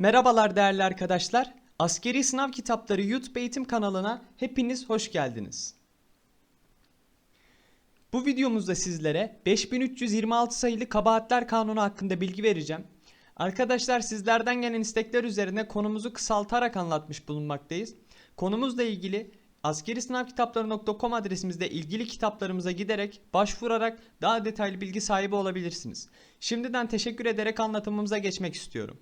Merhabalar değerli arkadaşlar. Askeri Sınav Kitapları YouTube eğitim kanalına hepiniz hoş geldiniz. Bu videomuzda sizlere 5326 sayılı kabahatler kanunu hakkında bilgi vereceğim. Arkadaşlar sizlerden gelen istekler üzerine konumuzu kısaltarak anlatmış bulunmaktayız. Konumuzla ilgili askerisınavkitapları.com adresimizde ilgili kitaplarımıza giderek başvurarak daha detaylı bilgi sahibi olabilirsiniz. Şimdiden teşekkür ederek anlatımımıza geçmek istiyorum.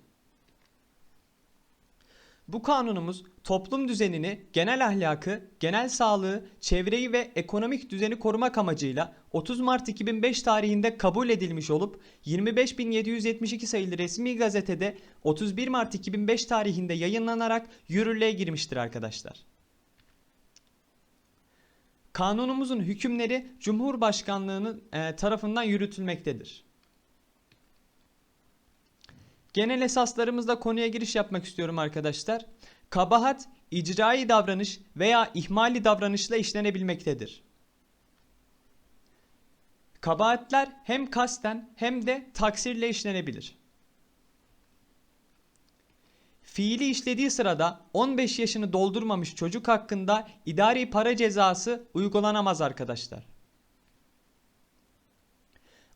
Bu kanunumuz toplum düzenini, genel ahlakı, genel sağlığı, çevreyi ve ekonomik düzeni korumak amacıyla 30 Mart 2005 tarihinde kabul edilmiş olup 25.772 sayılı resmi gazetede 31 Mart 2005 tarihinde yayınlanarak yürürlüğe girmiştir arkadaşlar. Kanunumuzun hükümleri Cumhurbaşkanlığının e, tarafından yürütülmektedir. Genel esaslarımızla konuya giriş yapmak istiyorum arkadaşlar. Kabahat, icrai davranış veya ihmali davranışla işlenebilmektedir. Kabahatler hem kasten hem de taksirle işlenebilir. Fiili işlediği sırada 15 yaşını doldurmamış çocuk hakkında idari para cezası uygulanamaz arkadaşlar.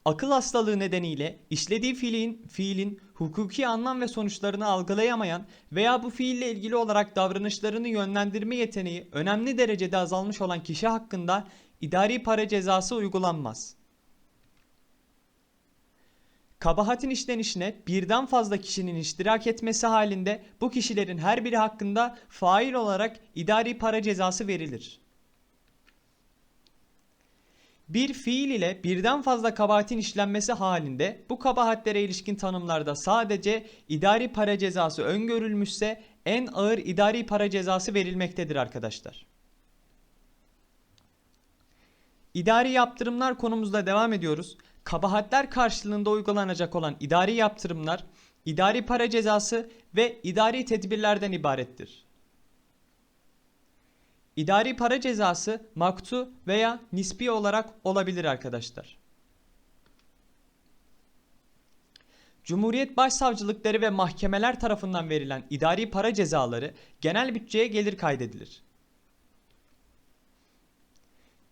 Akıl hastalığı nedeniyle işlediği fiilin, fiilin hukuki anlam ve sonuçlarını algılayamayan veya bu fiille ilgili olarak davranışlarını yönlendirme yeteneği önemli derecede azalmış olan kişi hakkında idari para cezası uygulanmaz. Kabahatin işlenişine birden fazla kişinin iştirak etmesi halinde bu kişilerin her biri hakkında fail olarak idari para cezası verilir. Bir fiil ile birden fazla kabahatin işlenmesi halinde bu kabahatlere ilişkin tanımlarda sadece idari para cezası öngörülmüşse en ağır idari para cezası verilmektedir arkadaşlar. İdari yaptırımlar konumuzda devam ediyoruz. Kabahatler karşılığında uygulanacak olan idari yaptırımlar, idari para cezası ve idari tedbirlerden ibarettir. İdari para cezası maktu veya nispi olarak olabilir arkadaşlar. Cumhuriyet Başsavcılıkları ve mahkemeler tarafından verilen idari para cezaları genel bütçeye gelir kaydedilir.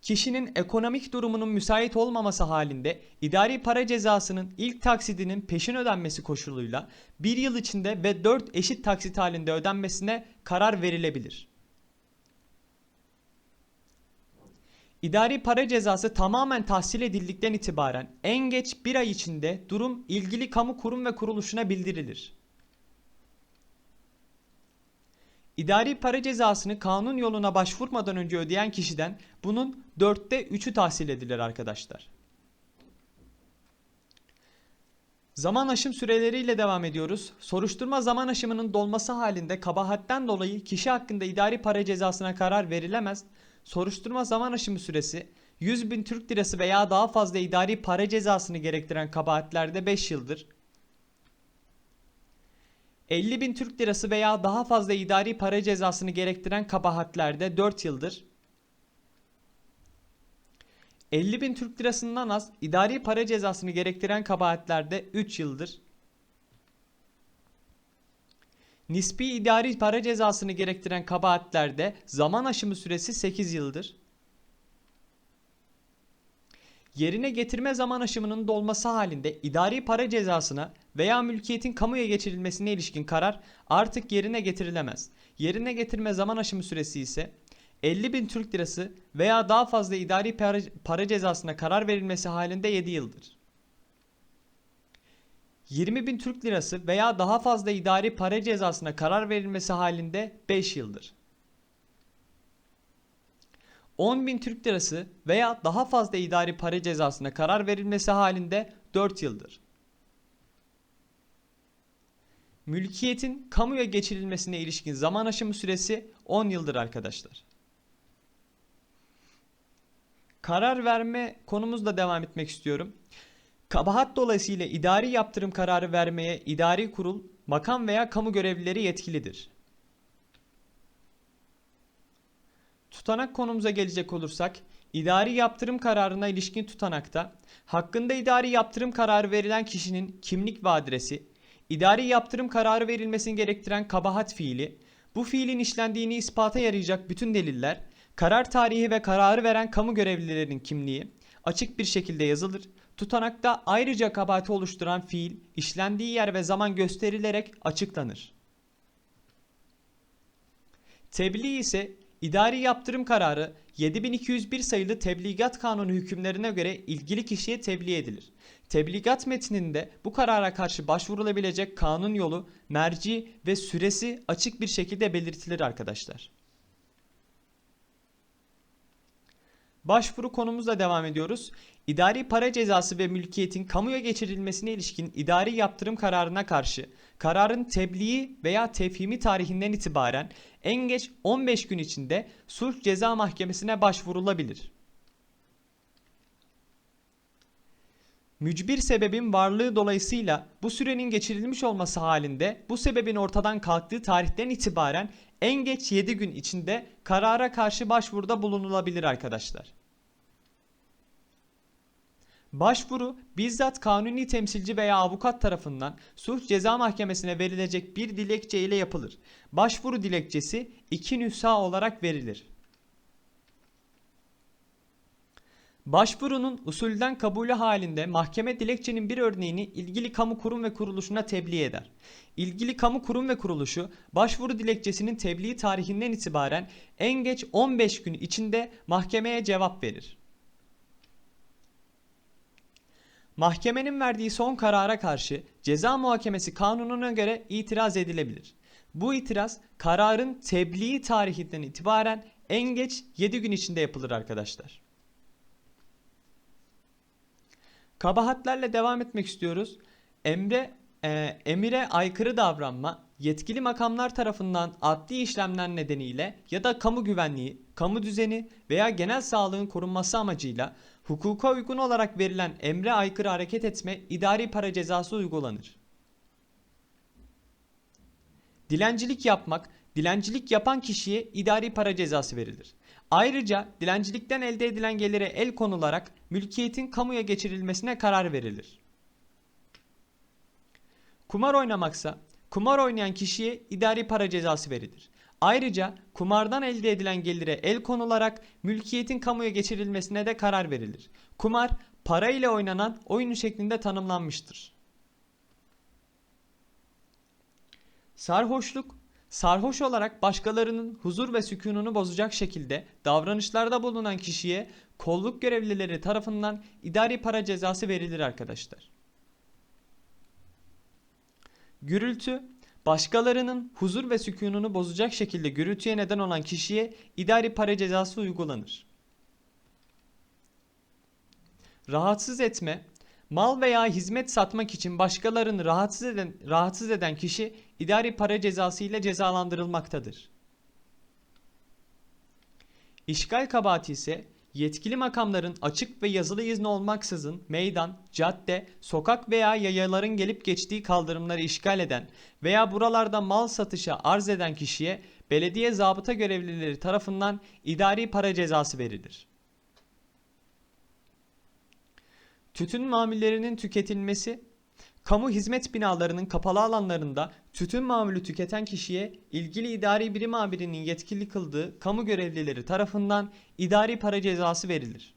Kişinin ekonomik durumunun müsait olmaması halinde idari para cezasının ilk taksidinin peşin ödenmesi koşuluyla bir yıl içinde ve 4 eşit taksit halinde ödenmesine karar verilebilir. İdari para cezası tamamen tahsil edildikten itibaren en geç bir ay içinde durum ilgili kamu kurum ve kuruluşuna bildirilir. İdari para cezasını kanun yoluna başvurmadan önce ödeyen kişiden bunun dörtte üçü tahsil edilir arkadaşlar. Zaman aşım süreleriyle devam ediyoruz. Soruşturma zaman aşımının dolması halinde kabahatten dolayı kişi hakkında idari para cezasına karar verilemez. Soruşturma zaman aşımı süresi 100 bin Türk lirası veya daha fazla idari para cezasını gerektiren kabahatlerde 5 yıldır. 50 bin Türk lirası veya daha fazla idari para cezasını gerektiren kabahatlerde 4 yıldır. 50 bin Türk lirasından az idari para cezasını gerektiren kabahatlerde 3 yıldır. Nispi idari para cezasını gerektiren kabahatlerde zaman aşımı süresi 8 yıldır. Yerine getirme zaman aşımının dolması halinde idari para cezasına veya mülkiyetin kamuya geçirilmesine ilişkin karar artık yerine getirilemez. Yerine getirme zaman aşımı süresi ise 50 bin Türk lirası veya daha fazla idari para, cezasına karar verilmesi halinde 7 yıldır. 20 bin Türk lirası veya daha fazla idari para cezasına karar verilmesi halinde 5 yıldır. 10 bin Türk lirası veya daha fazla idari para cezasına karar verilmesi halinde 4 yıldır. Mülkiyetin kamuya geçirilmesine ilişkin zaman aşımı süresi 10 yıldır arkadaşlar. Karar verme konumuzla devam etmek istiyorum. Kabahat dolayısıyla idari yaptırım kararı vermeye idari kurul, makam veya kamu görevlileri yetkilidir. Tutanak konumuza gelecek olursak, idari yaptırım kararına ilişkin tutanakta, hakkında idari yaptırım kararı verilen kişinin kimlik ve adresi, idari yaptırım kararı verilmesini gerektiren kabahat fiili, bu fiilin işlendiğini ispata yarayacak bütün deliller, karar tarihi ve kararı veren kamu görevlilerinin kimliği açık bir şekilde yazılır. Tutanakta ayrıca kabahati oluşturan fiil, işlendiği yer ve zaman gösterilerek açıklanır. Tebliğ ise idari yaptırım kararı 7201 sayılı tebligat kanunu hükümlerine göre ilgili kişiye tebliğ edilir. Tebligat metninde bu karara karşı başvurulabilecek kanun yolu, merci ve süresi açık bir şekilde belirtilir arkadaşlar. Başvuru konumuzla devam ediyoruz. İdari para cezası ve mülkiyetin kamuya geçirilmesine ilişkin idari yaptırım kararına karşı kararın tebliği veya tefhimi tarihinden itibaren en geç 15 gün içinde sulh ceza mahkemesine başvurulabilir. Mücbir sebebin varlığı dolayısıyla bu sürenin geçirilmiş olması halinde bu sebebin ortadan kalktığı tarihten itibaren en geç 7 gün içinde karara karşı başvuruda bulunulabilir arkadaşlar. Başvuru bizzat kanuni temsilci veya avukat tarafından sulh ceza mahkemesine verilecek bir dilekçe ile yapılır. Başvuru dilekçesi iki nüsha olarak verilir. Başvurunun usulden kabulü halinde mahkeme dilekçenin bir örneğini ilgili kamu kurum ve kuruluşuna tebliğ eder. İlgili kamu kurum ve kuruluşu başvuru dilekçesinin tebliğ tarihinden itibaren en geç 15 gün içinde mahkemeye cevap verir. Mahkemenin verdiği son karara karşı ceza muhakemesi kanununa göre itiraz edilebilir. Bu itiraz kararın tebliğ tarihinden itibaren en geç 7 gün içinde yapılır arkadaşlar. Kabahatlerle devam etmek istiyoruz. Emre e, emire aykırı davranma, yetkili makamlar tarafından adli işlemler nedeniyle ya da kamu güvenliği, kamu düzeni veya genel sağlığın korunması amacıyla hukuka uygun olarak verilen emre aykırı hareket etme idari para cezası uygulanır. Dilencilik yapmak, dilencilik yapan kişiye idari para cezası verilir. Ayrıca dilencilikten elde edilen gelire el konularak mülkiyetin kamuya geçirilmesine karar verilir. Kumar oynamaksa kumar oynayan kişiye idari para cezası verilir. Ayrıca kumardan elde edilen gelire el konularak mülkiyetin kamuya geçirilmesine de karar verilir. Kumar para ile oynanan oyun şeklinde tanımlanmıştır. Sarhoşluk Sarhoş olarak başkalarının huzur ve sükununu bozacak şekilde davranışlarda bulunan kişiye kolluk görevlileri tarafından idari para cezası verilir arkadaşlar. Gürültü Başkalarının huzur ve sükununu bozacak şekilde gürültüye neden olan kişiye idari para cezası uygulanır. Rahatsız etme, mal veya hizmet satmak için başkalarını rahatsız eden, rahatsız eden kişi idari para cezası ile cezalandırılmaktadır. İşgal kabahati ise yetkili makamların açık ve yazılı izni olmaksızın meydan, cadde, sokak veya yayaların gelip geçtiği kaldırımları işgal eden veya buralarda mal satışa arz eden kişiye belediye zabıta görevlileri tarafından idari para cezası verilir. Tütün mamullerinin tüketilmesi Kamu hizmet binalarının kapalı alanlarında tütün mamülü tüketen kişiye ilgili idari birim amirinin yetkili kıldığı kamu görevlileri tarafından idari para cezası verilir.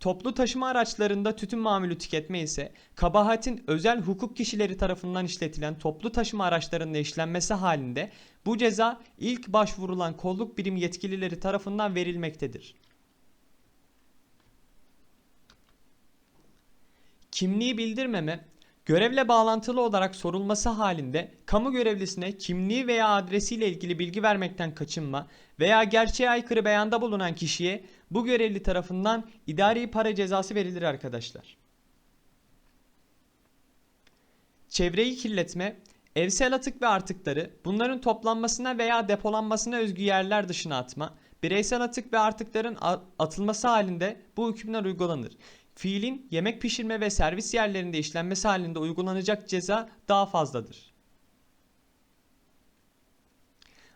Toplu taşıma araçlarında tütün mamülü tüketme ise kabahatin özel hukuk kişileri tarafından işletilen toplu taşıma araçlarında işlenmesi halinde bu ceza ilk başvurulan kolluk birim yetkilileri tarafından verilmektedir. Kimliği bildirmeme, görevle bağlantılı olarak sorulması halinde kamu görevlisine kimliği veya adresiyle ilgili bilgi vermekten kaçınma veya gerçeğe aykırı beyanda bulunan kişiye bu görevli tarafından idari para cezası verilir arkadaşlar. Çevreyi kirletme, evsel atık ve artıkları bunların toplanmasına veya depolanmasına özgü yerler dışına atma, bireysel atık ve artıkların atılması halinde bu hükümler uygulanır. Fiilin yemek pişirme ve servis yerlerinde işlenmesi halinde uygulanacak ceza daha fazladır.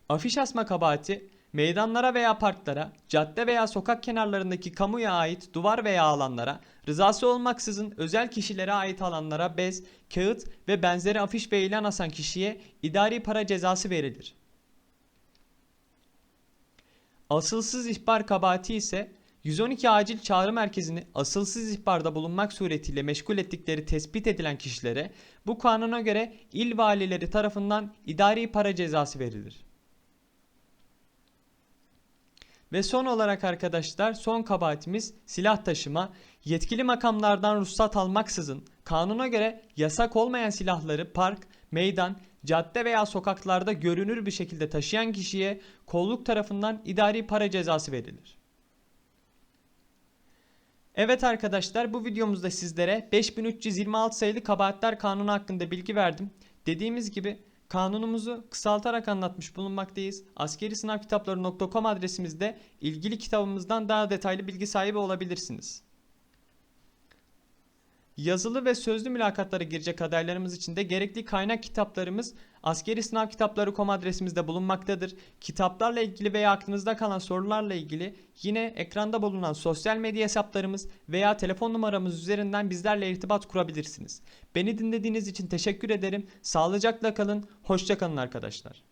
Afiş asma kabahati meydanlara veya parklara, cadde veya sokak kenarlarındaki kamuya ait duvar veya alanlara, rızası olmaksızın özel kişilere ait alanlara bez, kağıt ve benzeri afiş ve ilan asan kişiye idari para cezası verilir. Asılsız ihbar kabahati ise 112 acil çağrı merkezini asılsız ihbarda bulunmak suretiyle meşgul ettikleri tespit edilen kişilere bu kanuna göre il valileri tarafından idari para cezası verilir. Ve son olarak arkadaşlar son kabahatimiz silah taşıma. Yetkili makamlardan ruhsat almaksızın kanuna göre yasak olmayan silahları park, meydan, cadde veya sokaklarda görünür bir şekilde taşıyan kişiye kolluk tarafından idari para cezası verilir. Evet arkadaşlar bu videomuzda sizlere 5326 sayılı kabahatler kanunu hakkında bilgi verdim. Dediğimiz gibi kanunumuzu kısaltarak anlatmış bulunmaktayız. Askeri sınav kitapları.com adresimizde ilgili kitabımızdan daha detaylı bilgi sahibi olabilirsiniz. Yazılı ve sözlü mülakatlara girecek adaylarımız için de gerekli kaynak kitaplarımız askeri sınav kitapları.com adresimizde bulunmaktadır. Kitaplarla ilgili veya aklınızda kalan sorularla ilgili yine ekranda bulunan sosyal medya hesaplarımız veya telefon numaramız üzerinden bizlerle irtibat kurabilirsiniz. Beni dinlediğiniz için teşekkür ederim. Sağlıcakla kalın, hoşça kalın arkadaşlar.